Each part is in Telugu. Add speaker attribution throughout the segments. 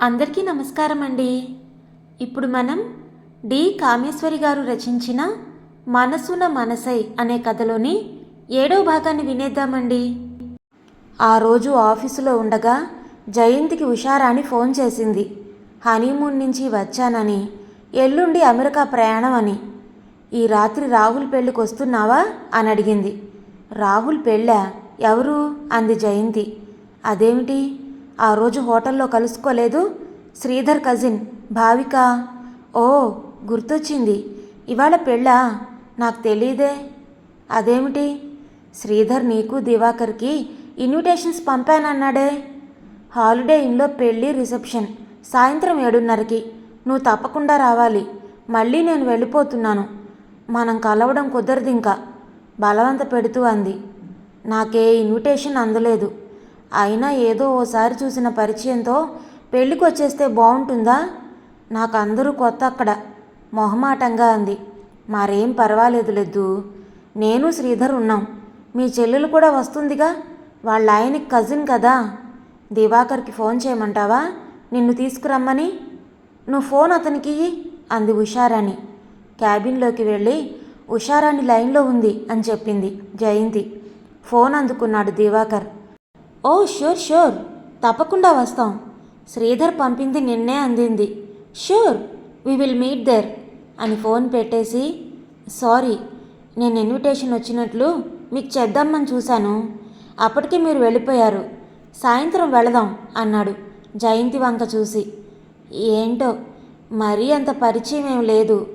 Speaker 1: అందరికీ నమస్కారం అండి ఇప్పుడు మనం డి. కామేశ్వరి గారు రచించిన మనసున మనసై అనే కథలోని ఏడో భాగాన్ని వినేద్దామండి. ఆ రోజు ఆఫీసులో ఉండగా జయంతికి ఉషారాణి ఫోన్ చేసింది. హనీమూన్ నుంచి వచ్చానని ఎల్లుండి అమెరికా ప్రయాణం అని. ఈ రాత్రి రాహుల్ పెళ్ళికి వస్తున్నావా? అని అడిగింది. రాహుల్ పెళ్ళా? ఎవరు? అంది జయంతి. అదేమిటి? ఆ రోజు హోటల్లో కలుసుకోలేదు. శ్రీధర్ కజిన్ భావిక. ఓ గుర్తొచ్చింది. ఇవాళ పెళ్ళా? నాకు తెలీదే. అదేమిటి? శ్రీధర్ నీకు దివాకర్కి ఇన్విటేషన్స్ పంపానన్నాడే. హాలిడే ఇన్లో పెళ్ళి రిసెప్షన్. సాయంత్రం ఏడున్నరకి. నువ్వు తప్పకుండా రావాలి. మళ్ళీ నేను వెళ్ళిపోతున్నాను. మనం కలవడం కుదరదు ఇంకా బలవంత పెడుతూ అంది. నాకే ఇన్విటేషన్ అందలేదు. అయినా ఏదో ఓసారి చూసిన పరిచయంతో పెళ్ళికి వచ్చేస్తే బాగుంటుందా నాకు అందరూ కొత్త అక్కడ. మొహమాటంగా అంది. మరేం పర్వాలేదు లేదు నేను శ్రీధర్ ఉన్నాం. మీ చెల్లెలు కూడా వస్తుందిగా. వాళ్ళ ఆయనకి కజిన్ కదా. దివాకర్కి ఫోన్ చేయమంటావా? నిన్ను తీసుకురమ్మని? నువ్వు ఫోన్ అతనికి అంది ఉషారాణి. క్యాబిన్లోకి వెళ్ళి ఉషారాణి లైన్లో ఉంది అని చెప్పింది జయంతి. ఫోన్ అందుకున్నాడు దివాకర్. ఓ షూర్ షూర్. తప్పకుండా వస్తాం. శ్రీధర్ పంపింది నిన్నే అందింది. Sure we will meet there అని ఫోన్ పెట్టేసి సారీ నేను ఇన్విటేషన్ వచ్చినట్లు మీకు చేద్దామని చూశాను. అప్పటికే మీరు వెళ్ళిపోయారు. సాయంత్రం వెళదాం అన్నాడు జయంతి వంక చూసి. ఏంటో మరీ అంత పరిచయం ఏం లేదు.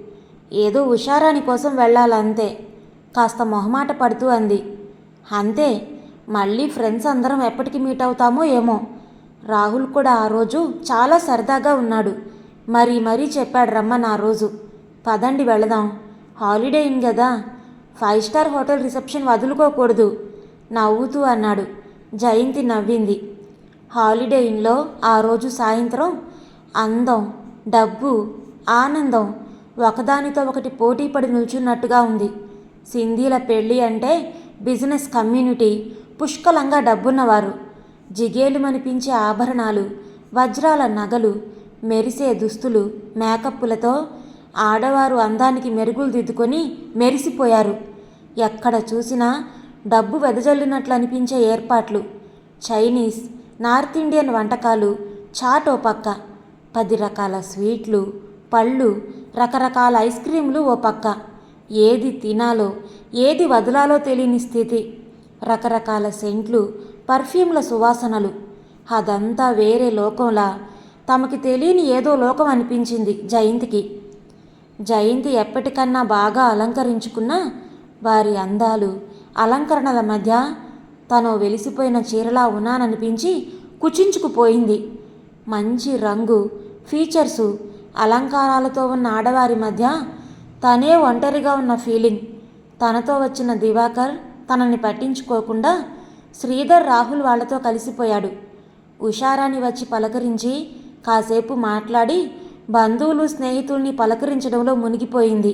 Speaker 1: ఏదో ఉషారాని కోసం వెళ్ళాలంతే. కాస్త మొహమాట పడుతూ అంది. అంతే మళ్ళీ ఫ్రెండ్స్ అందరం ఎప్పటికి మీట్ అవుతామో ఏమో. రాహుల్ కూడా ఆ రోజు చాలా సరదాగా ఉన్నాడు. మరీ మరీ చెప్పాడు రమ్మన్ ఆ రోజు. పదండి వెళదాం. హాలిడే ఇన్ కదా ఫైవ్ స్టార్ హోటల్ రిసెప్షన్ వదులుకోకూడదు. నవ్వుతూ అన్నాడు. జయంతి నవ్వింది. హాలిడే ఇన్లో ఆ రోజు సాయంత్రం అందం డబ్బు ఆనందం ఒకదానితో ఒకటి పోటీ పడి నిల్చున్నట్టుగా ఉంది. సింధీల పెళ్ళి అంటే బిజినెస్ కమ్యూనిటీ. పుష్కలంగా డబ్బున్నవారు. జిగేలుమనిపించే ఆభరణాలు వజ్రాల నగలు మెరిసే దుస్తులు మేకప్పులతో ఆడవారు అందానికి మెరుగులు దిద్దుకొని మెరిసిపోయారు. ఎక్కడ చూసినా డబ్బు వెదజల్లినట్లు అనిపించే ఏర్పాట్లు. చైనీస్ నార్త్ ఇండియన్ వంటకాలు చాటో పక్క. పది రకాల స్వీట్లు పళ్ళు రకరకాల ఐస్ క్రీములు ఓ పక్క. ఏది తినాలో ఏది వదలాలో తెలియని స్థితి. రకరకాల సెంట్లు పర్ఫ్యూమ్ల సువాసనలు. అదంతా వేరే లోకంలా. తమకి తెలియని ఏదో లోకం అనిపించింది జయంతికి. జయంతి ఎప్పటికన్నా బాగా అలంకరించుకున్న వారి అందాలు అలంకరణల మధ్య తను వెలిసిపోయిన చీరలా ఉన్నాననిపించి కుచించుకుపోయింది. మంచి రంగు ఫీచర్సు అలంకారాలతో ఉన్న ఆడవారి మధ్య తనే ఒంటరిగా ఉన్న ఫీలింగ్. తనతో వచ్చిన దివాకర్ తనని పట్టించుకోకుండా శ్రీధర్ రాహుల్ వాళ్ళతో కలిసిపోయాడు. ఉషారాని వచ్చి పలకరించి కాసేపు మాట్లాడి బంధువులు స్నేహితుల్ని పలకరించడంలో మునిగిపోయింది.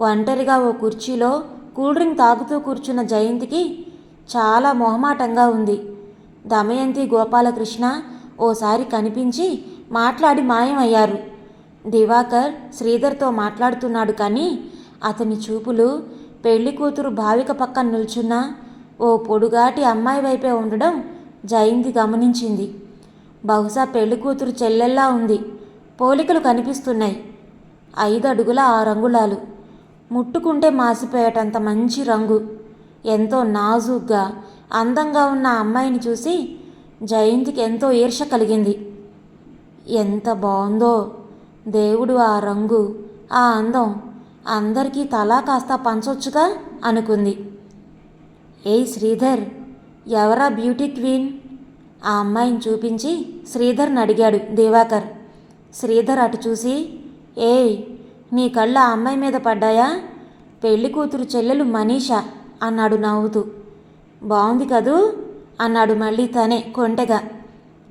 Speaker 1: ఒంటరిగా ఓ కుర్చీలో కూల్ డ్రింక్ తాగుతూ కూర్చున్న జయంతికి చాలా మొహమాటంగా ఉంది. దమయంతి గోపాలకృష్ణ ఓసారి కనిపించి మాట్లాడి మాయమయ్యారు. దివాకర్ శ్రీధర్తో మాట్లాడుతున్నాడు కానీ అతని చూపులు పెళ్ళి కూతురు భావిక పక్కన నిల్చున్న ఓ పొడుగాటి అమ్మాయి వైపే ఉండడం జయంతి గమనించింది. బహుశా పెళ్ళి కూతురు చెల్లెల్లా ఉంది. పోలికలు కనిపిస్తున్నాయి. ఐదు అడుగుల ఆ రంగులాలు ముట్టుకుంటే మాసిపోయేటంత మంచి రంగు. ఎంతో నాజూగ్గా అందంగా ఉన్న అమ్మాయిని చూసి జయంతికి ఎంతో ఈర్ష కలిగింది. ఎంత బాగుందో దేవుడు ఆ రంగు ఆ అందం. అందరికీ తలా కాస్త పంచొచ్చుగా అనుకుంది. ఏయ్ శ్రీధర్ ఎవరా బ్యూటీ క్వీన్? ఆ అమ్మాయిని చూపించి శ్రీధర్ని అడిగాడు దివాకర్. శ్రీధర్ అటు చూసి ఏయ్ నీ కళ్ళు ఆ అమ్మాయి మీద పడ్డాయా? పెళ్ళి కూతురు చెల్లెలు మనీషా అన్నాడు నవ్వుతూ. బాగుంది కదూ? అన్నాడు మళ్ళీ తనే కొంటెగా.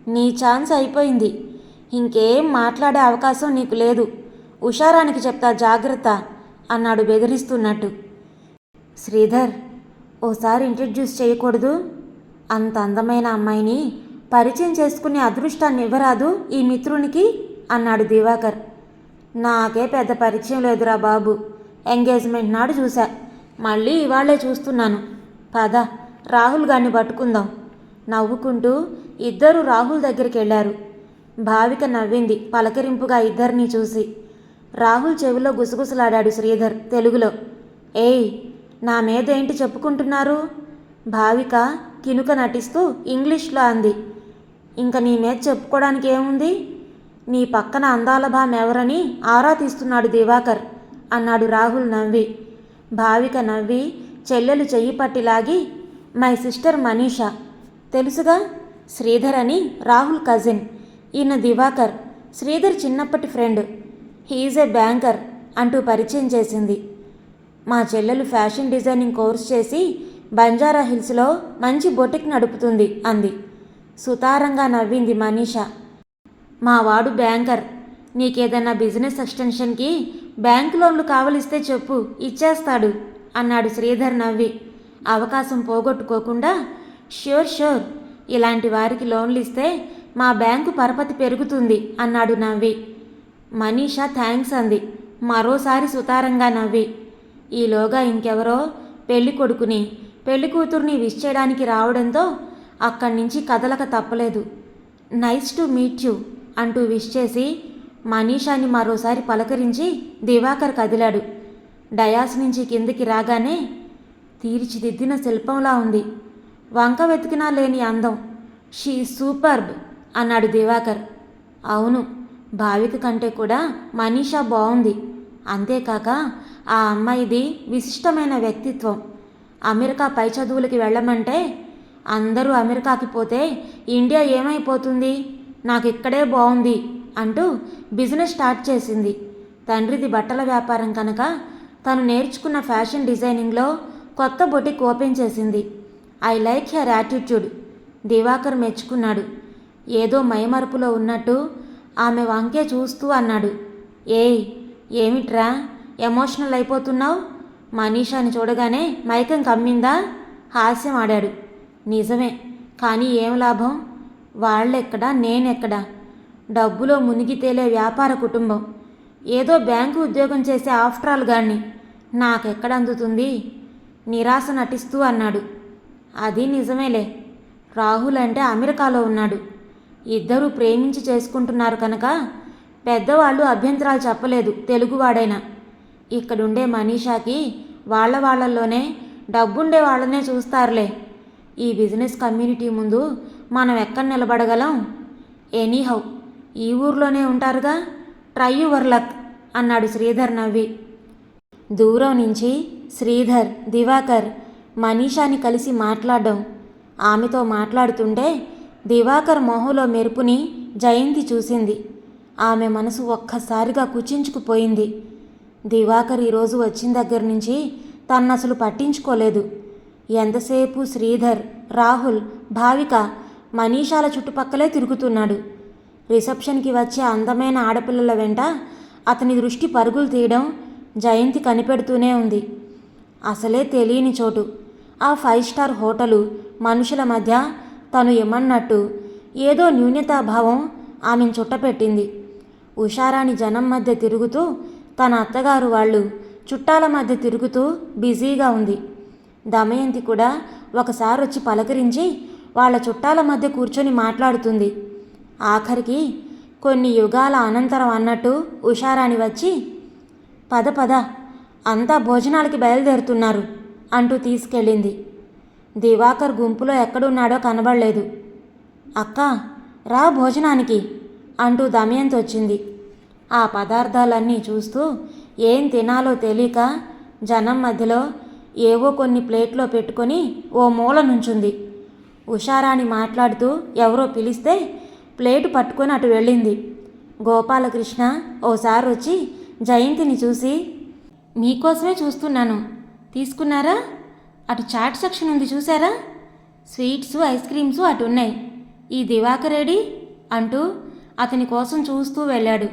Speaker 1: నీ ఛాన్స్ అయిపోయింది. ఇంకేం మాట్లాడే అవకాశం నీకు లేదు. ఉషారానికి చెప్తా జాగ్రత్త. అన్నాడు బెదిరిస్తున్నట్టు. శ్రీధర్ ఓసారి ఇంట్రడ్యూస్ చేయకూడదు. అంత అందమైన అమ్మాయిని పరిచయం చేసుకునే అదృష్టాన్ని ఇవ్వరాదు ఈ మిత్రునికి అన్నాడు దివాకర్. నాకే పెద్ద పరిచయం లేదురా బాబు. ఎంగేజ్మెంట్ నాడు చూశా. మళ్ళీ ఇవాళే చూస్తున్నాను. పద రాహుల్ గారిని పట్టుకుందాం. నవ్వుకుంటూ ఇద్దరు రాహుల్ దగ్గరికి వెళ్ళారు భావిక నవ్వింది పలకరింపుగా ఇద్దరిని చూసి. రాహుల్ చెవిలో గుసగుసలాడాడు శ్రీధర్ తెలుగులో. ఏయ్ నా మీద ఏంటి చెప్పుకుంటున్నారు? భావిక కినుక నటిస్తూ ఇంగ్లీష్లో అంది. ఇంక నీ మీద చెప్పుకోవడానికి ఏముంది? నీ పక్కన అందాల భామ ఎవరని ఆరా తీస్తున్నాడు దివాకర్ అన్నాడు రాహుల్ నవ్వి. భావిక నవ్వి చెల్లెలు చెయ్యి పట్టి లాగి మై సిస్టర్ మనీషా. తెలుసుగా? శ్రీధర్ అని రాహుల్ కజిన్ ఈయన దివాకర్. శ్రీధర్ చిన్నప్పటి ఫ్రెండ్. హీఈస్ ఏ బ్యాంకర్ అంటూ పరిచయం చేసింది. మా చెల్లెలు ఫ్యాషన్ డిజైనింగ్ కోర్స్ చేసి బంజారా హిల్స్లో మంచి బొటిక్ నడుపుతుంది అంది. సుతారంగా నవ్వింది మనీషా. మా వాడు బ్యాంకర్. నీకేదన్నా బిజినెస్ ఎక్స్టెన్షన్కి బ్యాంక్ లోన్లు కావలిస్తే చెప్పు ఇచ్చేస్తాడు అన్నాడు శ్రీధర్ నవ్వి. అవకాశం పోగొట్టుకోకుండా ష్యూర్ ష్యూర్ ఇలాంటి వారికి లోన్లు ఇస్తే మా బ్యాంకు పరపతి పెరుగుతుంది అన్నాడు నవ్వి. మనీషా థ్యాంక్స్ అంది. మరోసారి సుతారంగా నవ్వి. ఈలోగా ఇంకెవరో? పెళ్ళి కొడుకుని పెళ్ళి కూతుర్ని విష్ చేయడానికి రావడంతో అక్కడి నుంచి కదలక తప్పలేదు. నైస్ టు మీట్ యూ అంటూ విష్ చేసి మనీషాని మరోసారి పలకరించి దివాకర్ కదిలాడు. డయాస్ నుంచి కిందికి రాగానే తీర్చిదిద్దిన శిల్పంలా ఉంది. వంక వెతికినా లేని అందం. షీ సూపర్బ్ అన్నాడు దివాకర్. అవును. భావిక కంటే కూడా మనీషా బాగుంది అంతేకాక ఆ అమ్మాయిది విశిష్టమైన వ్యక్తిత్వం. అమెరికా పై చదువులకి వెళ్ళమంటే అందరూ అమెరికాకి పోతే ఇండియా ఏమైపోతుంది? నాకు ఇక్కడే బాగుంది అంటూ బిజినెస్ స్టార్ట్ చేసింది. తండ్రిది బట్టల వ్యాపారం కనుక తను నేర్చుకున్న ఫ్యాషన్ డిజైనింగ్లో కొత్త బొటిక్ ఓపెన్ చేసింది. I like her attitude. Diwakar మెచ్చుకున్నాడు. ఏదో మైమరుపులో ఉన్నట్టు ఆమె వంకే చూస్తూ అన్నాడు. ఏయ్ ఏమిట్రా? ఎమోషనల్ అయిపోతున్నావు? మనీషాని చూడగానే మైకం కమ్మిందా? హాస్యం ఆడాడు. నిజమే కానీ ఏం లాభం? వాళ్ళెక్కడా? నేనెక్కడా? డబ్బులో మునిగి తేలే వ్యాపార కుటుంబం. ఏదో బ్యాంకు ఉద్యోగం చేసే ఆఫ్టర్ ఆల్ గాన్ని నాకెక్కడ అందుతుంది? నిరాశ నటిస్తూ అన్నాడు. అది నిజమేలే. రాహుల్ అంటే అమెరికాలో ఉన్నాడు. ఇద్దరూ ప్రేమించి చేసుకుంటున్నారు కనుక పెద్దవాళ్ళు అభ్యంతరాలు చెప్పలేదు తెలుగువాడైనా. ఇక్కడుండే మనీషాకి వాళ్ళ వాళ్ళల్లోనే డబ్బుండే వాళ్ళనే చూస్తారులే. ఈ బిజినెస్ కమ్యూనిటీ ముందు మనం ఎక్కడ నిలబడగలం? ఎనీహౌ ఈ ఊర్లోనే ఉంటారుగా? ట్రై యువర్ లక్ అన్నాడు శ్రీధర్ నవ్వి. దూరం నుంచి శ్రీధర్ దివాకర్ మనీషాని కలిసి మాట్లాడడం. ఆమెతో మాట్లాడుతుంటే దివాకర్ మొహంలో మెరుపుని జయంతి చూసింది. ఆమె మనసు ఒక్కసారిగా కుచించుకుపోయింది. దివాకర్ ఈరోజు వచ్చిన దగ్గర నుంచి తన్నసలు అసలు పట్టించుకోలేదు. ఎంతసేపు శ్రీధర్ రాహుల్ భావిక మనీషాల చుట్టుపక్కలే తిరుగుతున్నాడు. రిసెప్షన్కి వచ్చే అందమైన ఆడపిల్లల వెంట అతని దృష్టి పరుగులు తీయడం జయంతి కనిపెడుతూనే ఉంది. అసలే తెలియని చోటు. ఆ ఫైవ్ స్టార్ హోటలు మనుషుల మధ్య తను ఏమన్నట్టు ఏదో న్యూన్యతాభావం ఆమెను చుట్టపెట్టింది. ఉషారాణి జనం మధ్య తిరుగుతూ తన అత్తగారు వాళ్ళు చుట్టాల మధ్య తిరుగుతూ బిజీగా ఉంది. దమయంతి కూడా ఒకసారి వచ్చి పలకరించి వాళ్ళ చుట్టాల మధ్య కూర్చొని మాట్లాడుతుంది. ఆఖరికి కొన్ని యుగాల అనంతరం అన్నట్టు ఉషారాణి వచ్చి పద పద అంతా భోజనాలకి బయలుదేరుతున్నారు అంటూ తీసుకెళ్ళింది. దివాకర్ గుంపులో ఎక్కడున్నాడో కనబడలేదు. అక్క రా భోజనానికి అంటూ దమయంతి వచ్చింది. ఆ పదార్థాలన్నీ చూస్తూ ఏం తినాలో తెలియక జనం మధ్యలో ఏవో కొన్ని ప్లేట్లో పెట్టుకొని ఓ మూల నుంచుంది. ఉషారాణి మాట్లాడుతూ ఎవరో పిలిస్తే ప్లేటు పట్టుకొని అటు వెళ్ళింది. గోపాలకృష్ణ ఓసారి వచ్చి జయంతిని చూసి మీకోసమే చూస్తున్నాను. తీసుకున్నారా? అటు చాట్ సెక్షన్ ఉంది చూసారా? స్వీట్స్ ఐస్ క్రీమ్స్ అటు ఉన్నాయి. ఈ దివాకరేడి అంటూ అతని కోసం చూస్తూ వెళ్ళాడు.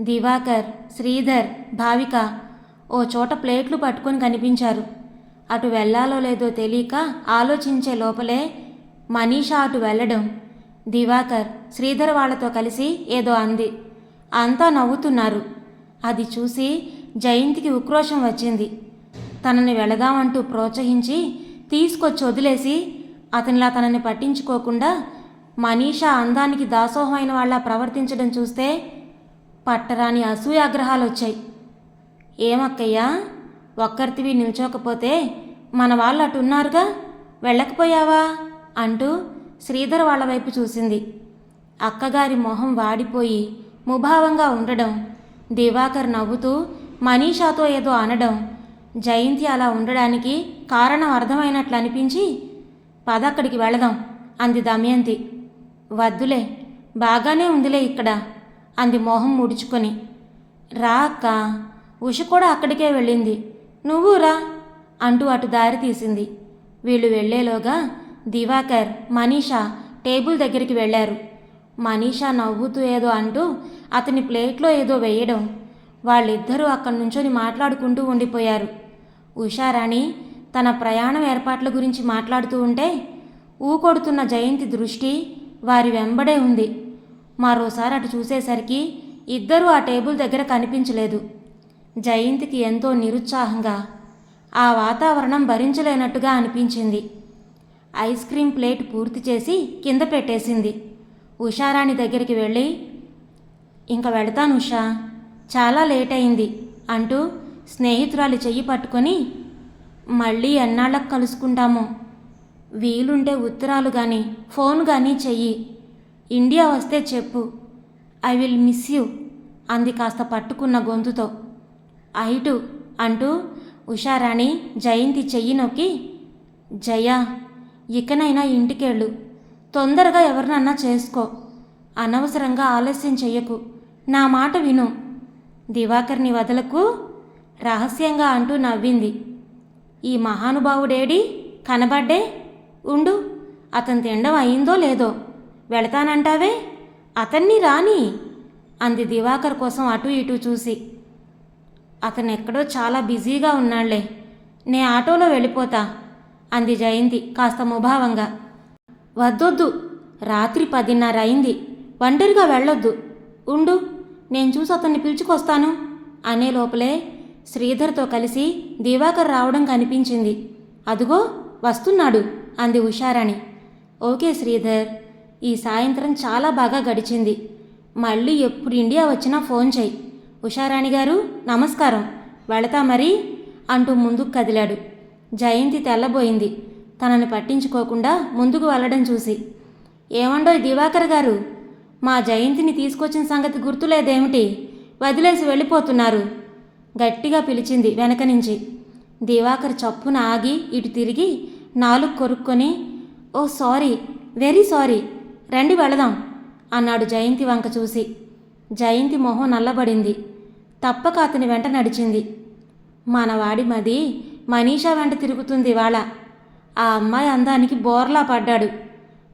Speaker 1: దివాకర్ శ్రీధర్ భావిక ఓ చోట ప్లేట్లు పట్టుకొని కనిపించారు. అటు వెళ్ళాలో లేదో తెలియక ఆలోచించే లోపలే మనీషా అటు వెళ్ళడం. దివాకర్ శ్రీధర్ వాళ్ళతో కలిసి ఏదో అంది. అంతా నవ్వుతున్నారు. అది చూసి జయంతికి ఉక్రోషం వచ్చింది. తనని వెళదామంటూ ప్రోత్సహించి తీసుకొచ్చి వదిలేసి అతనిలా తనని పట్టించుకోకుండా మనీషా అందానికి దాసోహమైన వాళ్ళ ప్రవర్తించడం చూస్తే పట్టరాని అసూయాగ్రహాలు వచ్చాయి ఏమక్కయ్యా? ఒక్కరితివి నిల్చోకపోతే మన వాళ్ళు అటున్నారుగా? వెళ్ళకపోయావా? అంటూ శ్రీధర్ వాళ్ళ వైపు చూసింది. అక్కగారి మొహం వాడిపోయి ముభావంగా ఉండడం దివాకర్ నవ్వుతూ మనీషాతో ఏదో అనడం జయంతి అలా ఉండడానికి కారణం అర్థమైనట్లు అనిపించి పదక్కడికి వెళదాం అంది దమయంతి. వద్దులే బాగానే ఉందిలే ఇక్కడ అంది మొహం ముడుచుకొని. రా అక్క ఉష కూడా అక్కడికే వెళ్ళింది. నువ్వు రా అంటూ అటు దారి తీసింది. వీళ్ళు వెళ్ళేలోగా దివాకర్ మనీషా టేబుల్ దగ్గరికి వెళ్ళారు. మనీషా నవ్వుతూ ఏదో అంటూ అతని ప్లేట్లో ఏదో వేయడం వాళ్ళిద్దరూ అక్కడి నుంచొని మాట్లాడుకుంటూ ఉండిపోయారు. ఉషారాణి తన ప్రయాణం ఏర్పాట్ల గురించి మాట్లాడుతూ ఉంటే ఊకొడుతున్న జయంతి దృష్టి వారి వెంబడే ఉంది. మరోసారి అటు చూసేసరికి ఇద్దరూ ఆ టేబుల్ దగ్గర కనిపించలేదు. జయంతికి ఎంతో నిరుత్సాహంగా ఆ వాతావరణం భరించలేనట్టుగా అనిపించింది. ఐస్ క్రీం ప్లేట్ పూర్తి చేసి కింద పెట్టేసింది. ఉషారాణి దగ్గరికి వెళ్ళి ఇంక వెళతాను ఉషా చాలా లేట్ అయింది అంటూ స్నేహితురాలి చెయ్యి పట్టుకొని మళ్ళీ ఎన్నాళ్ళకు కలుసుకుంటాము? వీలుంటే ఉత్తరాలు కానీ ఫోన్ కానీ చెయ్యి. ఇండియా వస్తే చెప్పు. I will miss you. అంది కాస్త పట్టుకున్న గొంతుతో. ఐటు అంటూ ఉషారాణి జయంతి చెయ్యి నొక్కి జయ ఇకనైనా ఇంటికెళ్ళు. తొందరగా ఎవరినన్నా చేసుకో. అనవసరంగా ఆలస్యం చెయ్యకు. నా మాట విను. దివాకర్ని వదలకు. రహస్యంగా అంటూ నవ్వింది. ఈ మహానుభావుడేడి? కనబడ్డే? ఉండు. అతను తినడం అయిందో లేదో? వెళతానంటావే? అతన్ని రాని? అంది దివాకర్ కోసం అటు ఇటు చూసి. అతను ఎక్కడో చాలా బిజీగా ఉన్నాళ్ళే. నే ఆటోలో వెళ్ళిపోతా అంది జయంతి కాస్త ముభావంగా. వద్దొద్దు. రాత్రి పదిన్నర అయింది ఒంటరిగా వెళ్ళొద్దు. ఉండు. నేను చూసి అతన్ని పిలుచుకొస్తాను అనే లోపలే శ్రీధర్తో కలిసి దివాకర్ రావడం కనిపించింది. అదుగో వస్తున్నాడు అంది ఉషారాణి. ఓకే శ్రీధర్ ఈ సాయంత్రం చాలా బాగా గడిచింది. మళ్ళీ ఎప్పుడు ఇండియా వచ్చినా ఫోన్ చేయి. ఉషారాణి గారు నమస్కారం. వెళతా మరి అంటూ ముందుకు కదిలాడు. జయంతి తెల్లబోయింది. తనని పట్టించుకోకుండా ముందుకు వెళ్ళడం చూసి. ఏమండోయ్ దివాకర్ గారు? మా జయంతిని తీసుకొచ్చిన సంగతి గుర్తులేదేమిటి? వదిలేసి వెళ్ళిపోతున్నారు. గట్టిగా పిలిచింది వెనక నుంచి. దివాకర్ చప్పున ఆగి ఇటు తిరిగి నాలుగు కొరుక్కొని ఓ సారీ వెరీ సారీ రండి వెళదాం అన్నాడు జయంతి వంక చూసి. జయంతి మొహం నల్లబడింది. తప్పక అతని వెంట నడిచింది. మనవాడి మది మనీషా వెంట తిరుగుతుంది ఇవాళ. ఆ అమ్మాయి అందానికి బోర్లా పడ్డాడు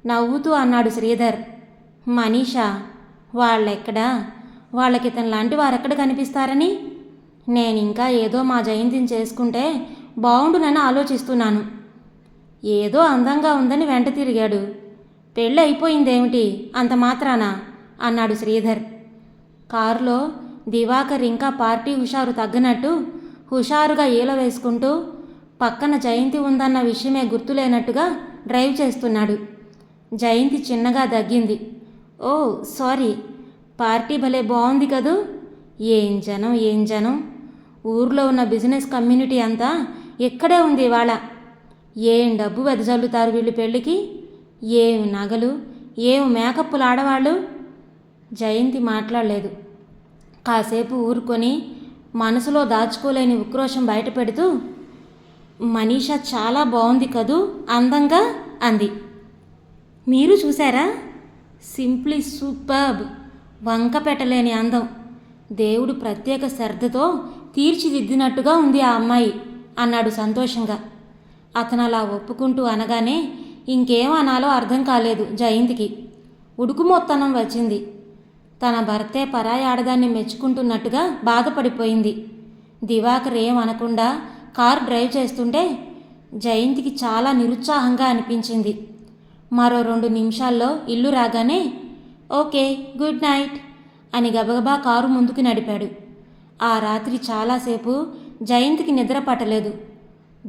Speaker 1: నవ్వుతూ అన్నాడు శ్రీధర్. మనీషా వాళ్ళెక్కడా? వాళ్ళకి ఇతను లాంటి వారెక్కడ కనిపిస్తారని? నేను ఇంకా ఏదో మా జయంతిని చేసుకుంటే బాగుండునని ఆలోచిస్తున్నాను. ఏదో అందంగా ఉందని వెంట తిరిగాడు. పెళ్ళి అయిపోయిందేమిటి? అంత మాత్రానా? అన్నాడు శ్రీధర్. కారులో దివాకర్ ఇంకా పార్టీ హుషారు తగ్గనట్టు హుషారుగా ఈల వేసుకుంటూ పక్కన జయంతి ఉందన్న విషయమే గుర్తులేనట్టుగా డ్రైవ్ చేస్తున్నాడు. జయంతి చిన్నగా దగ్గింది. ఓ సారీ. పార్టీ భలే బాగుంది కదూ? ఏం జనం ఏం జనం? ఊర్లో ఉన్న బిజినెస్ కమ్యూనిటీ అంతా ఇక్కడే ఉంది ఇవాళ. ఏం డబ్బు వెదజల్లుతారు వీళ్ళు పెళ్ళికి? ఏం నగలు? ఏం మేకప్పులు ఆడవాళ్ళు? జయంతి మాట్లాడలేదు. కాసేపు ఊరుకొని మనసులో దాచుకోలేని ఉక్రోషం బయటపెడుతూ మనీషా చాలా బాగుంది కదూ? అందంగా? అంది. మీరు చూసారా సింప్లీ సూపర్బ్. వంక పెట్టలేని అందం. దేవుడు ప్రత్యేక శ్రద్ధతో తీర్చిదిద్దినట్టుగా ఉంది ఆ అమ్మాయి అన్నాడు సంతోషంగా. అతను అలా ఒప్పుకుంటూ అనగానే ఇంకేం అనాలో అర్థం కాలేదు జయంతికి. ఉడుకుమొత్తనం వచ్చింది. తన భర్తే పరాయి ఆడదాన్ని మెచ్చుకుంటున్నట్టుగా బాధపడిపోయింది. దివాకర్ ఏం అనకుండా కారు డ్రైవ్ చేస్తుంటే జయంతికి చాలా నిరుత్సాహంగా అనిపించింది. మరో రెండు నిమిషాల్లో ఇల్లు రాగానే ఓకే గుడ్ నైట్ అని గబగబా కారు ముందుకు నడిపాడు. ఆ రాత్రి చాలాసేపు జయంత్కి నిద్ర పట్టలేదు.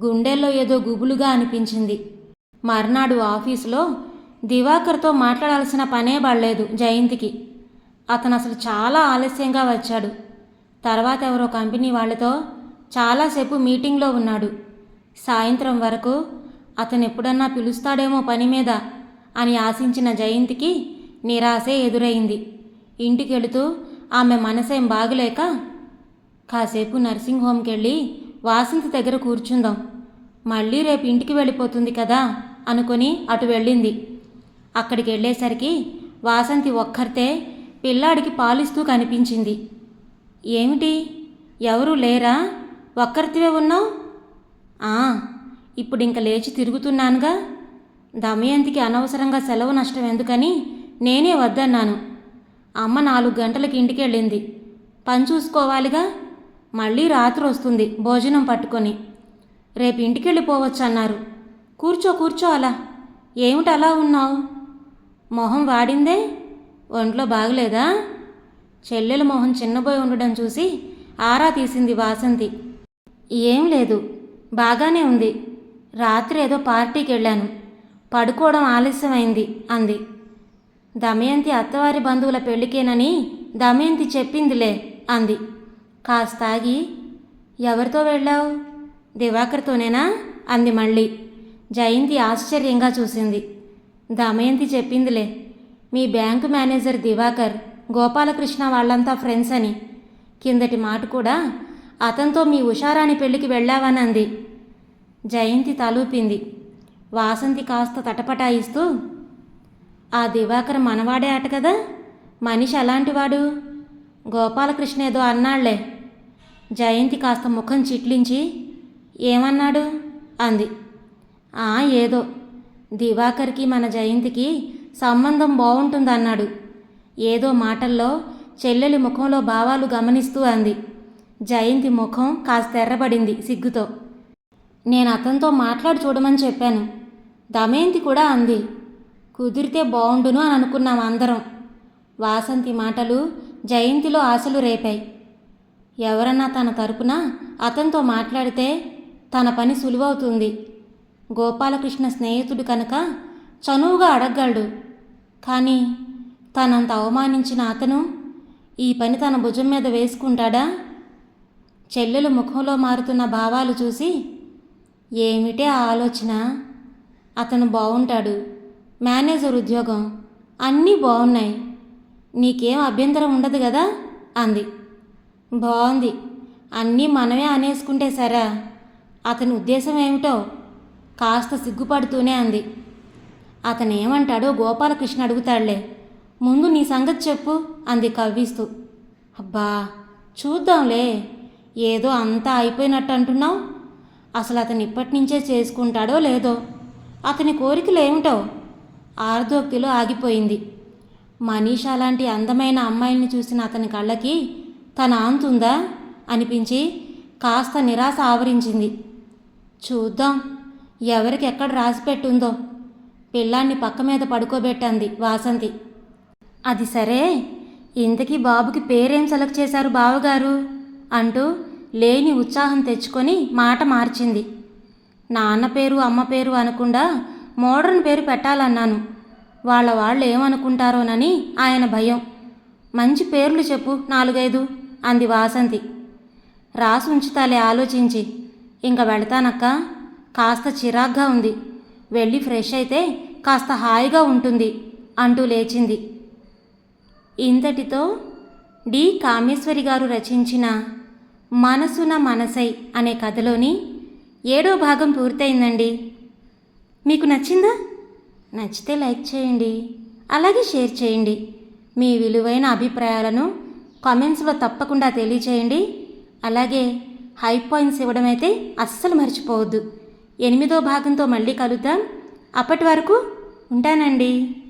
Speaker 1: గుండెల్లో ఏదో గుబులుగా అనిపించింది. మర్నాడు ఆఫీసులో దివాకర్తో మాట్లాడాల్సిన పనే పడలేదు జయంతికి. అతను అసలు చాలా ఆలస్యంగా వచ్చాడు. తర్వాత ఎవరో కంపెనీ వాళ్ళతో చాలాసేపు మీటింగ్లో ఉన్నాడు. సాయంత్రం వరకు అతను ఎప్పుడన్నా పిలుస్తాడేమో పని మీద అని ఆశించిన జయంతికి నిరాశే ఎదురైంది. ఇంటికెళుతూ ఆమె మనసేం బాగలేక కాసేపు నర్సింగ్ హోమ్కి వెళ్ళి వాసంతి దగ్గర కూర్చుందాం. మళ్ళీ రేపు ఇంటికి వెళ్ళిపోతుంది కదా అనుకుని అటు వెళ్ళింది. అక్కడికి వెళ్ళేసరికి వాసంతి ఒక్కరితే పిల్లాడికి పాలిస్తూ కనిపించింది. ఏమిటి? ఎవరూ లేరా? ఒక్కరితివే ఉన్నావు? ఆ, ఇప్పుడు ఇంక లేచి తిరుగుతున్నానుగా. దమయంతికి అనవసరంగా సెలవు నష్టం ఎందుకని నేనే వద్దన్నాను. అమ్మ నాలుగు గంటలకి ఇంటికి వెళ్ళింది పని చూసుకోవాలిగా? మళ్ళీ రాత్రి వస్తుంది భోజనం పట్టుకొని. రేపు ఇంటికి వెళ్ళిపోవచ్చు అన్నారు కూర్చో కూర్చో అలా. ఏమిటి అలా ఉన్నావు? మొహం వాడిందే? ఒంట్లో బాగలేదా? చెల్లెల మొహం చిన్నబోయి ఉండడం చూసి ఆరా తీసింది వాసంతి. ఏం లేదు బాగానే ఉంది. రాత్రి ఏదో పార్టీకి వెళ్ళాను. పడుకోవడం ఆలస్యమైంది అంది. దమయంతి అత్తవారి బంధువుల పెళ్ళికేనని దమయంతి చెప్పిందిలే అంది. కాస్త ఆగి ఎవరితో వెళ్ళావు? దివాకర్తోనేనా? అంది మళ్ళీ. జయంతి ఆశ్చర్యంగా చూసింది. దమయంతి చెప్పిందిలే మీ బ్యాంకు మేనేజర్ దివాకర్ గోపాలకృష్ణ వాళ్ళంతా ఫ్రెండ్స్ అని. కిందటి మాట కూడా అతనితో మీ ఉషారాణి పెళ్ళికి వెళ్ళావని అంది జయంతి తలూపింది. వాసంతి కాస్త తటపటాయిస్తూ ఆ దివాకర్ మనవాడే అట కదా? మనిషి అలాంటివాడు? గోపాలకృష్ణ ఏదో అన్నాళ్ళే. జయంతి కాస్త ముఖం చిట్లించి ఏమన్నాడు? అంది. ఆ ఏదో. దివాకర్కి మన జయంతికి సంబంధం బాగుంటుందన్నాడు ఏదో మాటల్లో చెల్లెలి ముఖంలో భావాలు గమనిస్తూ అంది. జయంతి ముఖం కాస్త ఎర్రబడింది సిగ్గుతో. నేను అతనితో మాట్లాడి చూడమని చెప్పాను. దమయంతి కూడా అంది. కుదిరితే బాగుండును అని అనుకున్నాం అందరం. వాసంతి మాటలు జయంతిలో ఆశలు రేపాయి. ఎవరన్నా తన తరపున అతనితో మాట్లాడితే తన పని సులువవుతుంది. గోపాలకృష్ణ స్నేహితుడు కనుక చనువుగా అడగగలడు. కానీ తనంత అవమానించిన అతను ఈ పని తన భుజం మీద వేసుకుంటాడా? చెల్లెలు ముఖంలో మారుతున్న భావాలు చూసి ఏమిటే ఆ ఆలోచన? అతను బాగుంటాడు మేనేజర్ ఉద్యోగం. అన్నీ బాగున్నాయి నీకేం అభ్యంతరం ఉండదు కదా? అంది. బాగుంది అన్నీ మనమే అనేసుకుంటే సరా? అతని ఉద్దేశం ఏమిటో? కాస్త సిగ్గుపడుతూనే అంది. అతను ఏమంటాడో గోపాలకృష్ణ అడుగుతాడులే. ముందు నీ సంగతి చెప్పు అంది కవ్విస్తూ. అబ్బా చూద్దాంలే. ఏదో అంతా అయిపోయినట్టు అంటున్నావు? అసలు అతను ఇప్పటి నుంచే చేసుకుంటాడో లేదో? అతని కోరికలు ఏమిటో? ఆర్దోక్తిలో ఆగిపోయింది. మనీషా లాంటి అందమైన అమ్మాయిల్ని చూసిన అతని కళ్ళకి తన ఆంతుందా అనిపించి కాస్త నిరాశ ఆవరించింది. చూద్దాం ఎవరికి ఎక్కడ రాసిపెట్టుందో పిల్లాన్ని పక్క మీద పడుకోబెట్టంది వాసంతి. అది సరే ఇంతకీ బాబుకి పేరేం సెలెక్ట్ చేశారు బావగారు? అంటూ లేని ఉత్సాహం తెచ్చుకొని మాట మార్చింది. నాన్న పేరు అమ్మ పేరు అనకుండా మోడర్న్ పేరు పెట్టాలన్నాను. వాళ్ళ వాళ్ళు ఏమనుకుంటారోనని ఆయన భయం. మంచి పేర్లు చెప్పు నాలుగైదు. అంది వాసంతి. రాసి ఉంచుతాలే ఆలోచించి. ఇంక వెళతానక్క. కాస్త చిరాగ్గా ఉంది. వెళ్ళి ఫ్రెష్ అయితే కాస్త హాయిగా ఉంటుంది అంటూ లేచింది. ఇంతటితో డి. కామేశ్వరి గారు రచించిన మనసున మనసై అనే కథలోని ఏడో భాగం పూర్తయిందండి. మీకు నచ్చిందా? నచ్చితే లైక్ చేయండి. అలాగే షేర్ చేయండి. మీ విలువైన అభిప్రాయాలను కామెంట్స్లో తప్పకుండా తెలియచేయండి. అలాగే హై పాయింట్స్ ఇవ్వడం అయితే అస్సలు మర్చిపోవద్దు. ఎనిమిదో భాగంతో మళ్ళీ కలుద్దాం. అప్పటి వరకు ఉంటానండి.